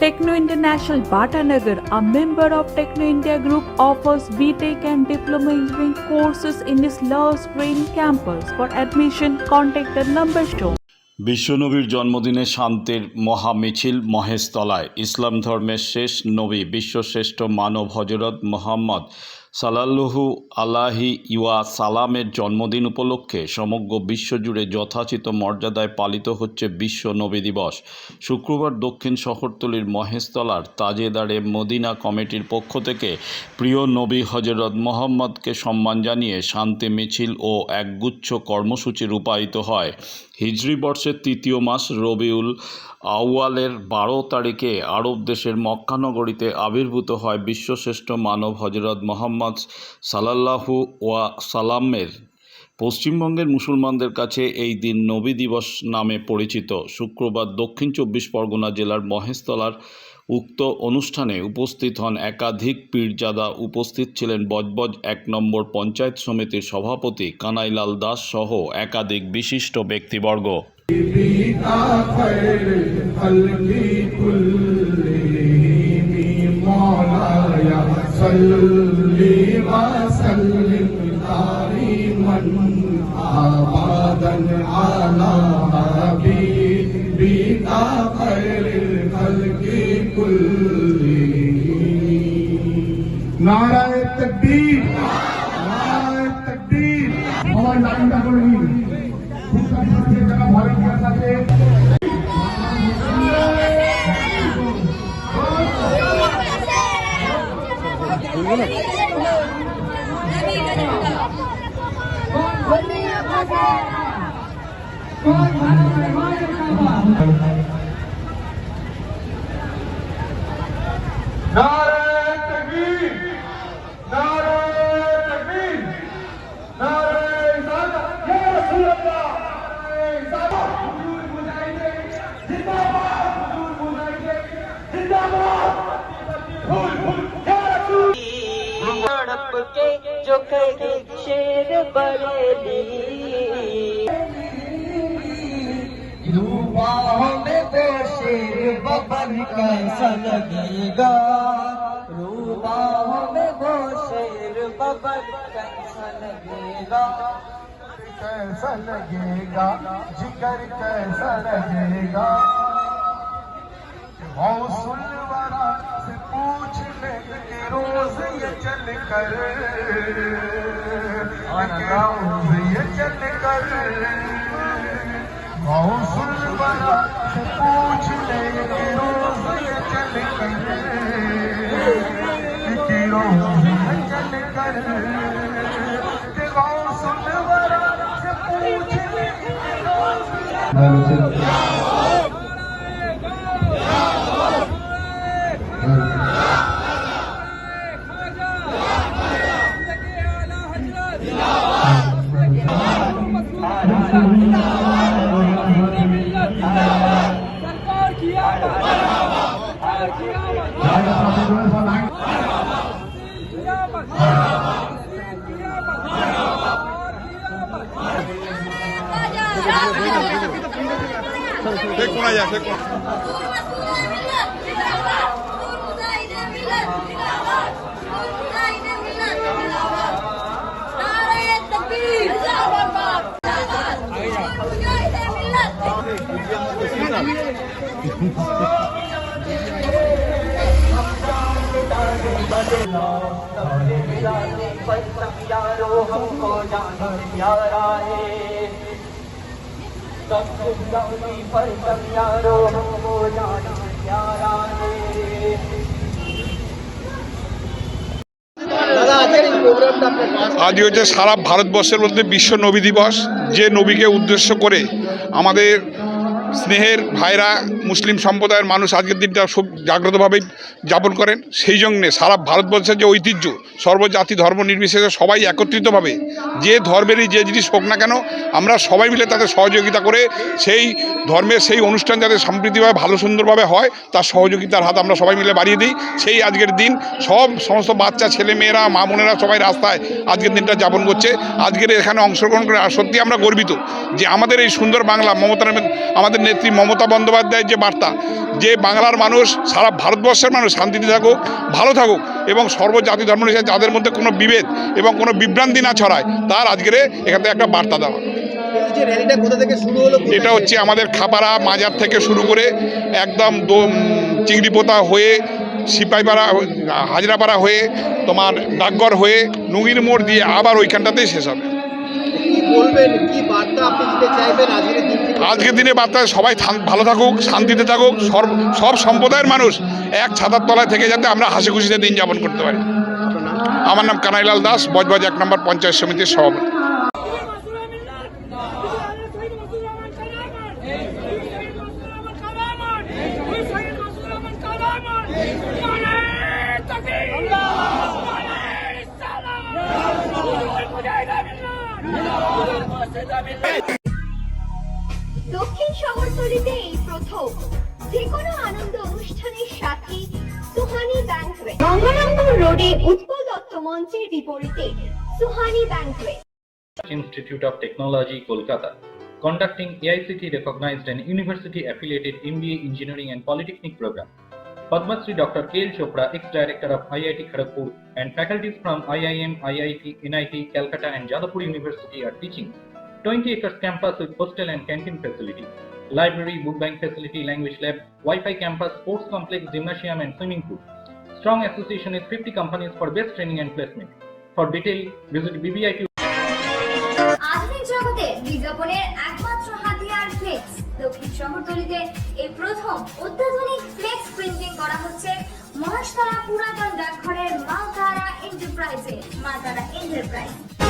Techno International Bhatanagar, a member of Techno India Group, offers BTEC and Diploma Engineering courses in its Love Spring campus. For admission, contact the number shown. বিশ্বনবীর জন্মদিনে শান্তির মহা মিছিল মহেশতলায় ইসলাম ধর্মের শেষ নবী বিশ্বশ্রেষ্ঠ মানব হজরত মোহাম্মদ সাল্লাল্লাহু আলাহি ইওয়া সালামের জন্মদিন উপলক্ষে সমগ্র বিশ্বজুড়ে যথাচিত মর্যাদায় পালিত হচ্ছে বিশ্ব নবী দিবস। শুক্রবার দক্ষিণ শহরতলির মহেশতলার তাজেদারে মদিনা কমিটির পক্ষ থেকে প্রিয় নবী হজরত মোহাম্মদকে সম্মান জানিয়ে শান্তি মিছিল ও একগুচ্ছ কর্মসূচি রূপায়িত হয়। হিজরি বর্ষের তৃতীয় মাস রবিউল আউয়ালের বারো তারিখে আরব দেশের মক্কানগরীতে আবির্ভূত হয় বিশ্বশ্রেষ্ঠ মানব হজরত মোহাম্মদ সাল্লাল্লাহু ওয়া সালামের পশ্চিমবঙ্গের মুসলমানদের কাছে এই দিন নবী দিবস নামে পরিচিত। শুক্রবার দক্ষিণ চব্বিশ পরগনা জেলার মহেশতলার উক্ত অনুষ্ঠানে উপস্থিত হন একাধিক পীরজাদা। উপস্থিত ছিলেন বজবজ এক নম্বর পঞ্চায়েত সমিতির সভাপতি কানাইলাল দাস সহ একাধিক বিশিষ্ট ব্যক্তিবর্গ। مولایا من بیتا کل نعرہ تکبیر Good morning. हड़प के जो कहे शेर बरेली रूबाहों में वो शेर बबन कैसा लगेगा। रूबाहों में वो शेर बबन कैसा लगेगा। कैसा लगेगा? जिगर कैसा लगेगा? गौसुल کر یہ چل کر موسم بنا پوچھ لے روز یہ چل کر روز یہ چل کر موسم بنا پوچھ لے روز Tekuna ya, tekuna. यारो हमको जाने प्यारा है सब कुछ जानी पर सब यारो हमको जाने प्यारा है আজ হচ্ছে সারা ভারতবর্ষের মধ্যে বিশ্ব নবী দিবস যে নবীকে উদ্দেশ্য করে আমাদের স্নেহের ভাইরা মুসলিম সম্প্রদায়ের মানুষ আজকের দিনটা খুব জাগ্রতভাবেই যাপন করেন। সেই জন্যে সারা ভারতবর্ষের যে ঐতিহ্য, সর্বজাতি ধর্ম নির্বিশেষে সবাই একত্রিতভাবে যে ধর্মেরই যে জিনিস হোক না কেন, আমরা সবাই মিলে তাদের সহযোগিতা করে সেই ধর্মের সেই অনুষ্ঠান যাতে সম্প্রীতিভাবে ভালো সুন্দরভাবে হয়, তার সহযোগিতার হাত আমরা সবাই মিলে বাড়িয়ে দিই। সেই আজকের দিন সব সমস্ত বাচ্চা, ছেলে, মেয়েরা, মা বোনেরা সবাই রাস্তায় আজকের দিনটা যাপন করছে। আজকের এখানে অংশগ্রহণ করে সত্যি আমরা গর্বিত যে আমাদের এই সুন্দর বাংলা, মমতা আমাদের নেত্রী মমতা বন্দ্যোপাধ্যায়ের যে বার্তা যে বাংলার মানুষ সারা ভারতবর্ষের মানুষ শান্তিতে থাকুক ভালো থাকুক এবং সর্বজাতি ধর্ম নিয়ে যাদের মধ্যে কোনো বিভেদ এবং কোনো বিভ্রান্তি না ছড়ায় তার আজকের এখান থেকে একটা বার্তা দেওয়া। এটা হচ্ছে আমাদের খাপাড়া মাজার থেকে শুরু করে একদম চিংড়িপোতা হয়ে সিপাহীপাড়া হাজরাপাড়া হয়ে তোমার ডাকঘর হয়ে নুঙ্গির মোড় দিয়ে আবার ওইখানটাতেই শেষ হবে। বলবেন কি বার্তা আপনি দিতে চাইবেন আজকের দিন আজকের দিনে বার্তা সবাই ভালো থাকুক শান্তিতে থাকুক সব সব সম্প্রদায়ের মানুষ এক ছাতার তলায় থেকে যাতে আমরা হাসি খুশিতে দিন যাপন করতে পারি। আমার নাম কানাইলাল দাস বজবজ এক নম্বর পঞ্চায়েত সমিতির সভাপতি। সুহানি ব্যাংকুয়েট গঙ্গারামপুর রোডে উৎপল দত্ত মঞ্চের বিপরীতে Suhani banquet Institute of Technology, Kolkata, conducting AICT recognized and university affiliated MBA Engineering and Polytechnic program. Padma Shri Dr. K.L. Chopra, ex-director of IIT Kharagpur, and faculties from IIM, IIT, NIT, Calcutta, and Jadavpur University are teaching 20 acres campus with hostel and canteen facility, Library, book bank facility, language lab, Wi-Fi campus, sports complex, gymnasium, and swimming pool. Strong association with 50 companies for best training and placement. For detail, visit BBIT একমাত্র হাতিয়ার প্রথম করা হচ্ছে মহাশতলা পুরাতন ডাকঘরের মা তারা এন্টারপ্রাইজে মা তারা এন্টারপ্রাইজ